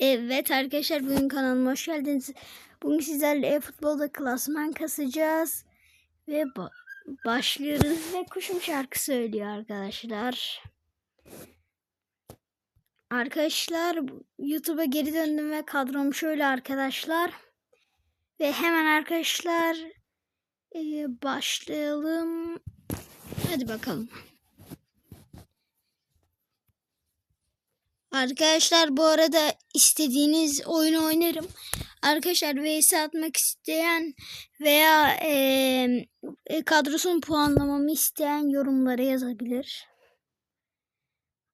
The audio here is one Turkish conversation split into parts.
Evet arkadaşlar bugün kanalıma hoş geldiniz. Bugün sizlerle e-futbolda klasman kasacağız. Ve ba- başlıyoruz ve kuşum şarkı söylüyor arkadaşlar. Arkadaşlar YouTube'a geri döndüm ve kadrom şöyle arkadaşlar. Ve hemen arkadaşlar e, başlayalım. Hadi bakalım. Arkadaşlar bu arada istediğiniz oyunu oynarım. Arkadaşlar vs atmak isteyen veya e, kadrosunu puanlamamı isteyen yorumlara yazabilir.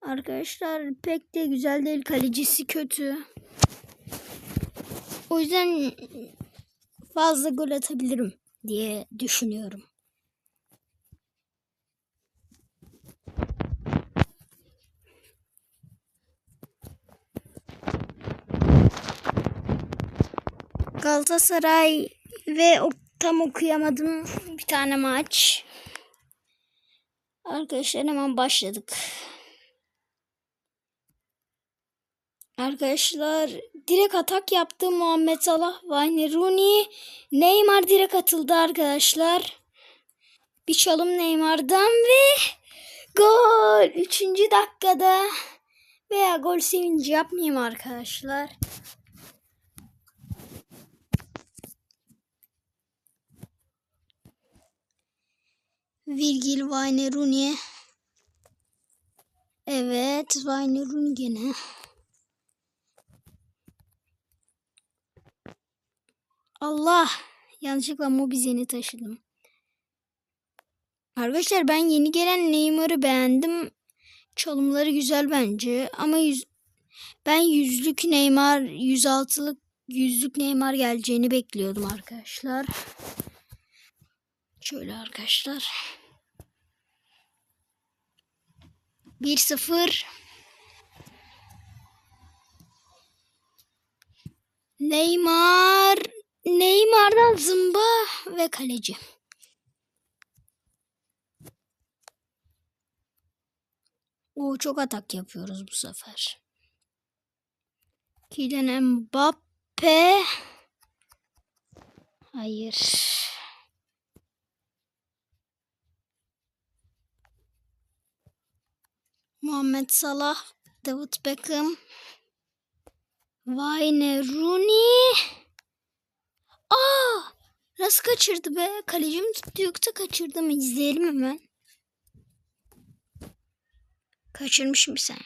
Arkadaşlar pek de güzel değil. Kalecisi kötü. O yüzden fazla gol atabilirim diye düşünüyorum. Galatasaray ve tam okuyamadım bir tane maç. Arkadaşlar hemen başladık. Arkadaşlar direkt atak yaptı Muhammed Salah, Wayne Rooney, Neymar direkt atıldı arkadaşlar. Bir çalım Neymar'dan ve gol. Üçüncü dakikada veya gol sevinci yapmayayım arkadaşlar. Virgil Wayne Rooney. Evet, Wayne Rooney gene. Allah! Yanlışlıkla Mobizen'i taşıdım. Arkadaşlar ben yeni gelen Neymar'ı beğendim. Çalımları güzel bence ama yüz, ben yüzlük Neymar, 106'lık yüzlük Neymar geleceğini bekliyordum arkadaşlar. Şöyle arkadaşlar. 1-0. Neymar. Neymar'dan zımba ve kaleci. O çok atak yapıyoruz bu sefer. Kylian Mbappe. Hayır. Muhammed Salah, David Beckham, Wayne Rooney. Aa! Nasıl kaçırdı be? Kalecim tuttu yoksa kaçırdı mı? İzleyelim hemen. Kaçırmışım bir saniye.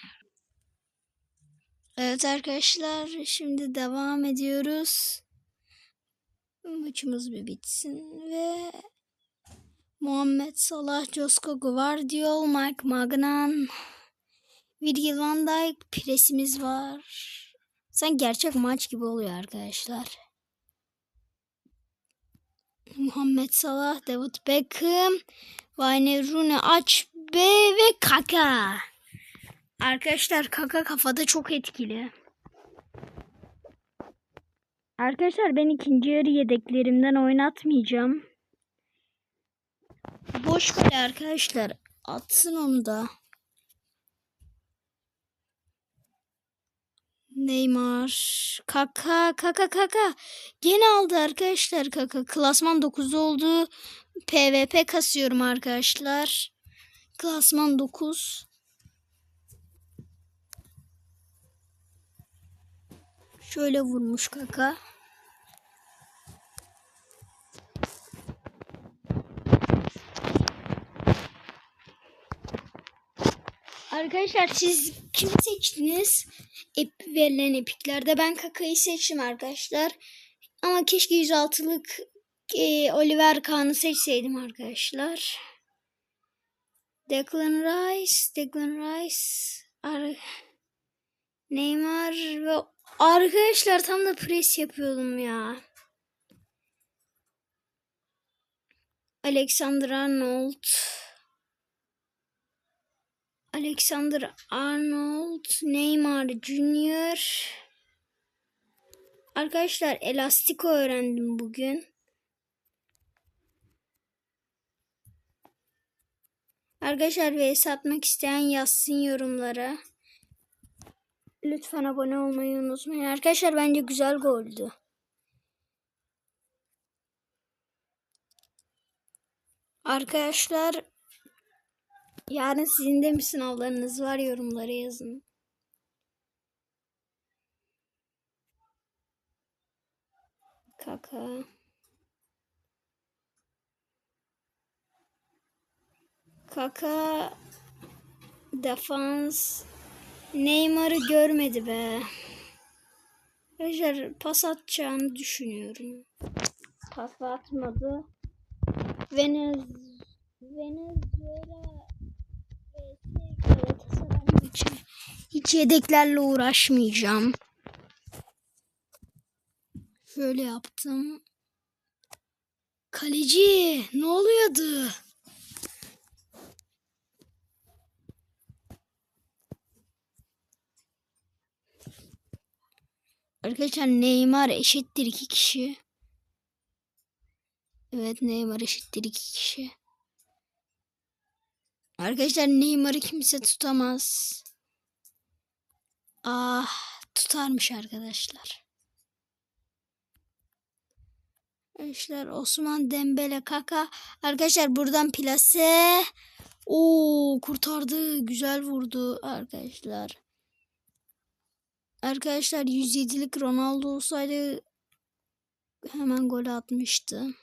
Evet arkadaşlar şimdi devam ediyoruz. Maçımız bir bitsin ve Muhammed Salah, Josko Guardiol, Mike Magnan, Virgil van Dijk presimiz var. Sen gerçek maç gibi oluyor arkadaşlar. Muhammed Salah, David Beckham, Wayne Rooney, aç B ve Kaka. Arkadaşlar Kaka kafada çok etkili. Arkadaşlar ben ikinci yarı yedeklerimden oynatmayacağım. Boş kale arkadaşlar. Atsın onu da. Neymar. Kaka kaka kaka. Gene aldı arkadaşlar kaka. Klasman 9 oldu. PvP kasıyorum arkadaşlar. Klasman 9. Şöyle vurmuş kaka. Arkadaşlar siz kimi seçtiniz? Ep verilen epiklerde ben Kaka'yı seçtim arkadaşlar. Ama keşke 106'lık e, Oliver Kahn'ı seçseydim arkadaşlar. Declan Rice, Declan Rice, Ar Neymar ve arkadaşlar tam da pres yapıyordum ya. Alexander Arnold. Alexander Arnold, Neymar Junior. Arkadaşlar elastiko öğrendim bugün. Arkadaşlar vs atmak isteyen yazsın yorumlara. lütfen abone olmayı unutmayın. Arkadaşlar bence güzel goldü. Arkadaşlar yarın sizin de mi sınavlarınız var yorumlara yazın. Kaka. Kaka defans Neymar'ı görmedi be. Arkadaşlar pas atacağını düşünüyorum. Pas atmadı. Venez Venezuela Maçı. Hiç yedeklerle uğraşmayacağım. Şöyle yaptım. Kaleci ne oluyordu? Arkadaşlar Neymar eşittir iki kişi. Evet Neymar eşittir iki kişi. Arkadaşlar Neymar'ı kimse tutamaz. Ah tutarmış arkadaşlar. Arkadaşlar Osman Dembele Kaka. Arkadaşlar buradan plase. Oo kurtardı. Güzel vurdu arkadaşlar. Arkadaşlar 107'lik Ronaldo olsaydı hemen gol atmıştı.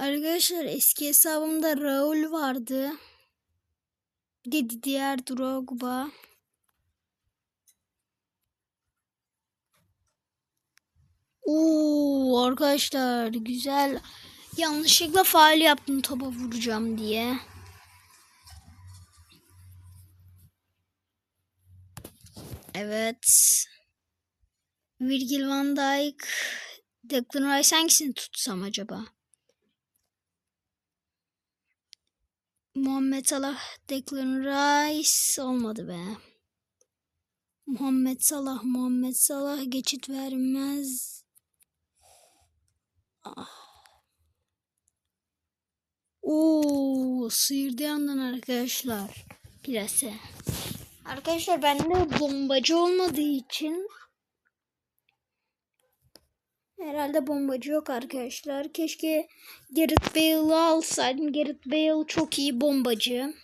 Arkadaşlar eski hesabımda Raul vardı. Dedi diğer Drogba. Oo arkadaşlar güzel. Yanlışlıkla faal yaptım topa vuracağım diye. Evet. Virgil van Dijk. Declan Rice hangisini tutsam acaba? Muhammed Salah, Declan Rice olmadı be. Muhammed Salah, Muhammed Salah geçit vermez. Ah. Oo, sıyırdı yandan arkadaşlar. Plase. Arkadaşlar bende bombacı olmadığı için herhalde bombacı yok arkadaşlar. Keşke Gareth Bale'ı alsaydım. Gareth Bale çok iyi bombacı.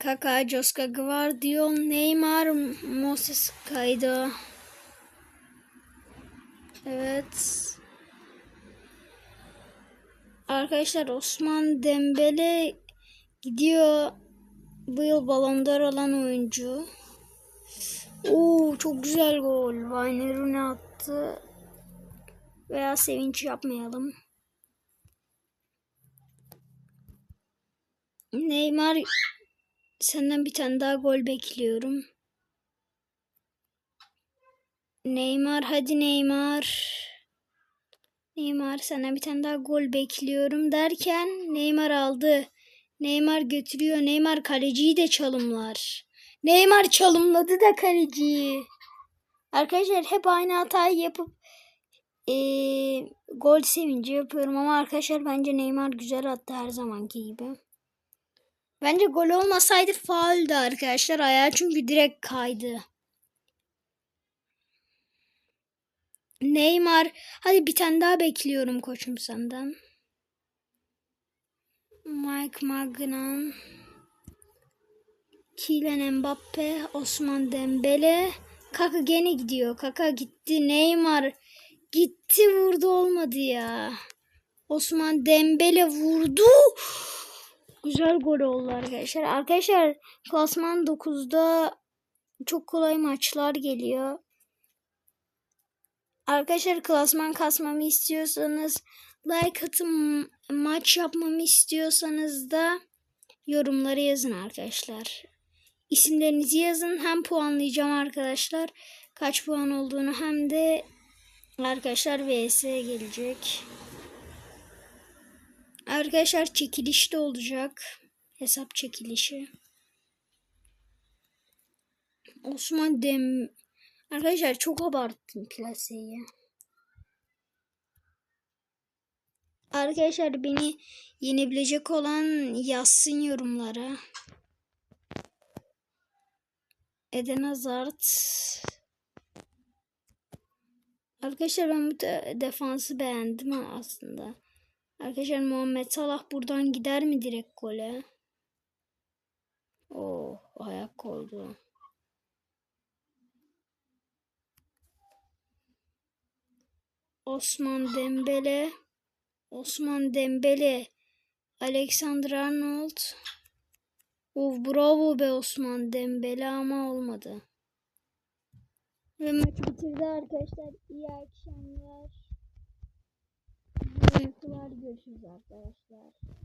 Kaka, Joska Gvardiol, Neymar, Moses Kaydo. Evet. Arkadaşlar Osman Dembele gidiyor. Bu yıl Ballon d'Or olan oyuncu. Oo çok güzel gol. Wayne Rooney attı. Veya sevinç yapmayalım. Neymar senden bir tane daha gol bekliyorum. Neymar hadi Neymar. Neymar sana bir tane daha gol bekliyorum derken Neymar aldı. Neymar götürüyor. Neymar kaleciyi de çalımlar. Neymar çalımladı da kaleciyi. Arkadaşlar hep aynı hatayı yapıp ee, gol sevinci yapıyorum ama arkadaşlar bence Neymar güzel attı her zamanki gibi. Bence gol olmasaydı fauldü arkadaşlar ayağı çünkü direkt kaydı. Neymar hadi bir tane daha bekliyorum koçum senden. Mike Magnan. Kylian Mbappe, Osman Dembele. Kaka gene gidiyor. Kaka gitti. Neymar gitti vurdu olmadı ya. Osman Dembele vurdu. Güzel gol oldu arkadaşlar. Arkadaşlar klasman 9'da çok kolay maçlar geliyor. Arkadaşlar klasman kasmamı istiyorsanız like atın maç yapmamı istiyorsanız da yorumlara yazın arkadaşlar. İsimlerinizi yazın hem puanlayacağım arkadaşlar. Kaç puan olduğunu hem de arkadaşlar vs gelecek. Arkadaşlar çekiliş de olacak. Hesap çekilişi. Osman Dem Arkadaşlar çok abarttım plaseyi. Arkadaşlar beni yenebilecek olan yazsın yorumlara. Eden Hazard. Arkadaşlar ben bu de- defansı beğendim aslında. Arkadaşlar Muhammed Salah buradan gider mi direkt gole? Oh ayak koydu. Osman Dembele. Osman Dembele. Alexander Arnold. Of bravo be Osman Dembele ama olmadı. Ve maç bitirdi arkadaşlar. İyi akşamlar. Görüşürüz arkadaşlar.